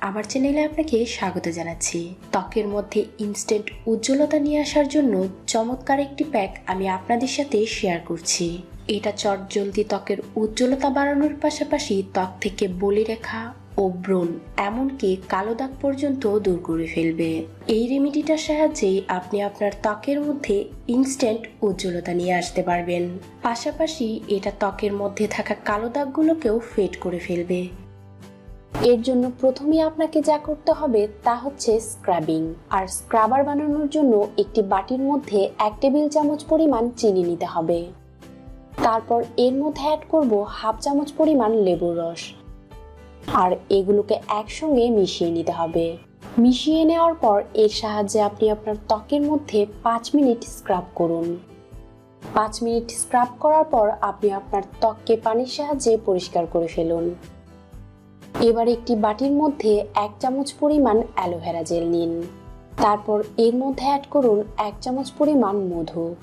আমার চ্যানেলে আপনাকে স্বাগত জানাচ্ছি। ত্বকের মধ্যে ইনস্ট্যান্ট উজ্জ্বলতা নিয়ে আসার জন্য চমৎকার একটি প্যাক আমি আপনাদের সাথে শেয়ার করছি। এটা চটজলদি ত্বকের উজ্জ্বলতা বাড়ানোর পাশাপাশি ত্বক থেকে বলি রেখা ও ব্রণ, এমনকি কালো দাগ পর্যন্ত দূর করে ফেলবে। এই রেমিডিটার সাহায্যেই আপনি আপনার ত্বকের মধ্যে ইনস্ট্যান্ট উজ্জ্বলতা নিয়ে আসতে পারবেন। পাশাপাশি এটা ত্বকের মধ্যে থাকা কালো দাগগুলোকেও ফেড করে ফেলবে। এর জন্য প্রথমেই আপনাকে যা করতে হবে তা হচ্ছে স্ক্রাবিং আর স্ক্রাবার বানানোর জন্য একটি বাটির মধ্যে এক টেবিল চামচ পরিমাণ চিনি নিতে হবে। তারপর এর মধ্যে অ্যাড করব হাফ চামচ পরিমাণ লেবুর রস। আর এগুলোকে একসঙ্গে মিশিয়ে নিতে হবে। মিশিয়ে নেওয়ার পর এর সাহায্যে আপনি আপনার ত্বকের মধ্যে পাঁচ মিনিট স্ক্রাব করুন। পাঁচ মিনিট স্ক্রাব করার পর আপনি আপনার ত্বককে পানির সাহায্যে পরিষ্কার করে ফেলুন। এবার একটি বাটির মধ্যে এক চামচ পরিমাণ অ্যালোভেরা জেল নিন। তারপর এর মধ্যে অ্যাড করুন এক চামচ পরিমাণ মধু।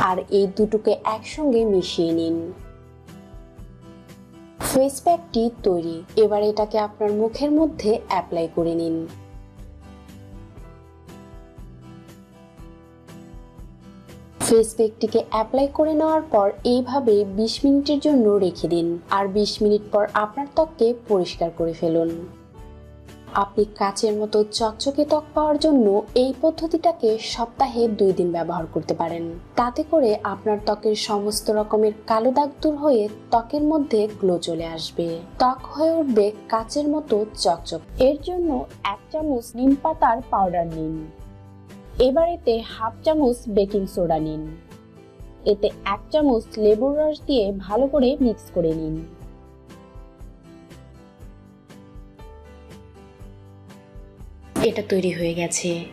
আর এই দুটোকে একসঙ্গে মিশিয়ে নিন। ফেস প্যাকটি তৈরি। এবার এটাকে আপনার মুখের মধ্যে অ্যাপ্লাই করে নিন। ফেস প্যাকটিকে অ্যাপ্লাই করে নেওয়ার পর এইভাবে বিশ মিনিটের জন্য রেখে দিন। আর বিশ মিনিট পর আপনার ত্বককে পরিষ্কার করে ফেলুন। আপনি কাচের মতো চকচকে ত্বক পাওয়ার জন্য এই পদ্ধতিটাকে সপ্তাহে দুই দিন ব্যবহার করতে পারেন। তাতে করে আপনার ত্বকের সমস্ত রকমের কালো দাগ দূর হয়ে ত্বকের মধ্যে গ্লো চলে আসবে। ত্বক হয়ে উঠবে কাচের মতো চকচক। এর জন্য এক চামচ নিম পাতার পাউডার নিন। এবার এতে হাফ চামচ বেকিং সোডা নিন। এতে এক চামচ লেবুর রস দিয়ে ভালো করে মিক্স করে নিন। এটা তৈরি হয়ে গেছে।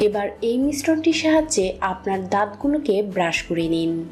এবার এই মিশ্রণটির সাহায্যে আপনার দাঁতগুলোকে ব্রাশ করে নিন।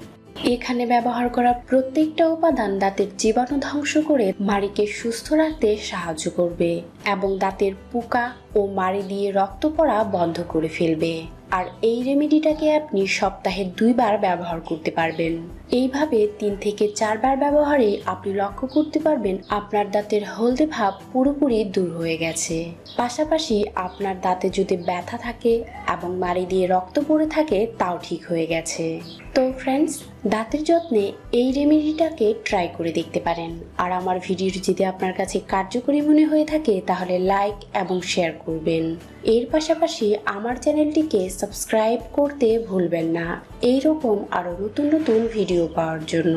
এখানে ব্যবহার করা প্রত্যেকটা উপাদান দাঁতের জীবাণু ধ্বংস করে মাড়িকে সুস্থ রাখতে সাহায্য করবে এবং দাঁতের পোকা ও মাড়ি দিয়ে রক্ত পড়া বন্ধ করে ফেলবে। আর এই রেমেডিটাকে আপনি সপ্তাহে দুইবার ব্যবহার করতে পারবেন। এইভাবে তিন থেকে চারবার ব্যবহারে আপনি লক্ষ্য করতে পারবেন আপনার দাঁতের হলদে ভাব পুরোপুরি দূর হয়ে গেছে। পাশাপাশি আপনার দাঁতে যদি ব্যথা থাকে এবং মাড়ি দিয়ে রক্ত পড়ে থাকে, তাও ঠিক হয়ে গেছে। তো ফ্রেন্ডস দাঁতের যত্নে এই রেমেডিটাকে ট্রাই করে দেখতে পারেন। আর আমার ভিডিওটি যদি আপনার কাছে কার্যকরী মনে হয়ে থাকে, তাহলে লাইক এবং শেয়ার করবেন। এর পাশাপাশি আমার চ্যানেলটিকে সাবস্ক্রাইব করতে ভুলবেন না। এইরকম আরও নতুন নতুন ভিডিও পাওয়ার জন্য।